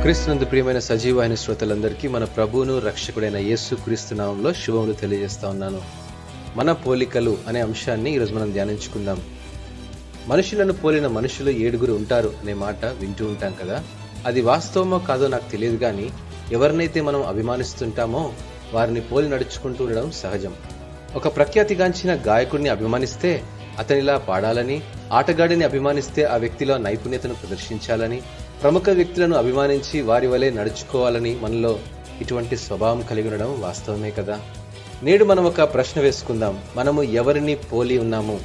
క్రీస్తునందు ప్రియమైన సజీవ అయిన శ్రోతలందరికీ మన ప్రభువును రక్షకుడైన యేసు క్రీస్తునామంలో శుభములు తెలియజేస్తా ఉన్నాను. మన పోలికలు అనే అంశాన్ని ఈరోజు మనం ధ్యానించుకుందాం. మనుషులను పోలిన మనుషులు ఏడుగురు ఉంటారు అనే మాట వింటూ ఉంటాం కదా. అది వాస్తవమో కాదో నాకు తెలియదు కానీ ఎవరినైతే మనం అభిమానిస్తుంటామో వారిని పోలి నడుచుకుంటూ ఉండడం సహజం. ఒక ప్రఖ్యాతిగాంచిన గాయకుడిని అభిమానిస్తే అతనిలా పాడాలని ఆటగాడిని అభిమానిస్తే ఆ వ్యక్తిలో నైపుణ్యతను ప్రదర్శించాలని ప్రముఖ వ్యక్తులను అభిమానించి వారి వలె నడుచుకోవాలని మనలో ఇటువంటి స్వభావం కలిగి ఉండడం వాస్తవమే కదా? నేడు మనం ఒక ప్రశ్న వేసుకుందాం. మనము ఎవరిని పోలి ఉన్నాము?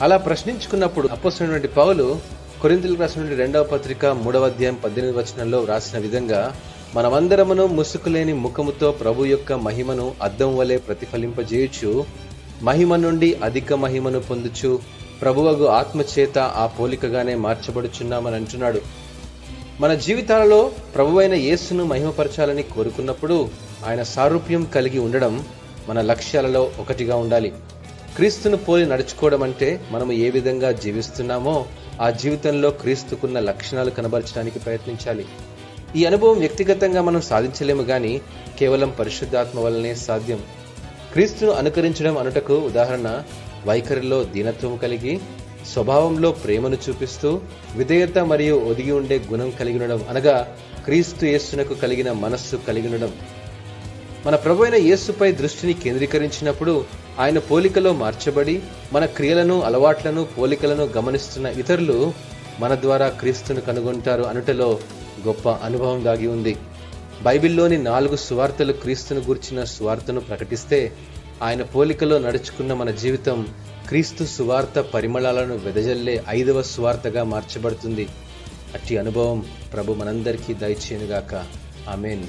అలా ప్రశ్నించుకున్నప్పుడు అపోసినటువంటి పౌలు కొరింతలకు రాసినటువంటి రెండవ పత్రిక మూడవ అధ్యాయం పద్దెనిమిది వచనంలో వ్రాసిన విధంగా మనమందరమును ముసుకులేని ముఖముతో ప్రభు యొక్క మహిమను అద్దం వలె ప్రతిఫలింపజేయుచు మహిమ నుండి అధిక మహిమను పొందుచు ప్రభువగు ఆత్మచేత ఆ పోలికగానే మార్చబడుచున్నామని అంటున్నాడు. మన జీవితాలలో ప్రభువైన యేసును మహిమపరచాలని కోరుకున్నప్పుడు ఆయన సారూప్యం కలిగి ఉండడం మన లక్ష్యాలలో ఒకటిగా ఉండాలి. క్రీస్తును పోలి నడుచుకోవడం అంటే మనము ఏ విధంగా జీవిస్తున్నామో ఆ జీవితంలో క్రీస్తుకున్న లక్షణాలు కనబరచడానికి ప్రయత్నించాలి. ఈ అనుభవం వ్యక్తిగతంగా మనం సాధించలేము కానీ కేవలం పరిశుద్ధాత్మ వల్లనే సాధ్యం. క్రీస్తును అనుకరించడం అనుటకు ఉదాహరణ వైఖరిలో దీనత్వం కలిగి స్వభావంలో ప్రేమను చూపిస్తూ విధేయత మరియు ఒదిగి ఉండే గుణం కలిగి ఉండడం అనగా క్రీస్తు యేసునకు కలిగిన మనస్సు కలిగి ఉండడం. మన ప్రభు అయిన యేసుపై దృష్టిని కేంద్రీకరించినప్పుడు ఆయన పోలికలో మార్చబడి మన క్రియలను అలవాట్లను పోలికలను గమనిస్తున్న ఇతరులు మన ద్వారా క్రీస్తును కనుగొంటారు అనుటలో గొప్ప అనుభవం దాగి ఉంది. బైబిల్లోని నాలుగు సువార్తలు క్రీస్తును గూర్చిన సువార్తను ప్రకటిస్తే ఆయన పోలికలో నడుచుకున్న మన జీవితం క్రీస్తు సువార్త పరిమళాలను వెదజల్లే ఐదవ సువార్తగా మార్చబడుతుంది. అట్టి అనుభవం ప్రభు మనందరికీ దయచేయనుగాక. ఆమెన్.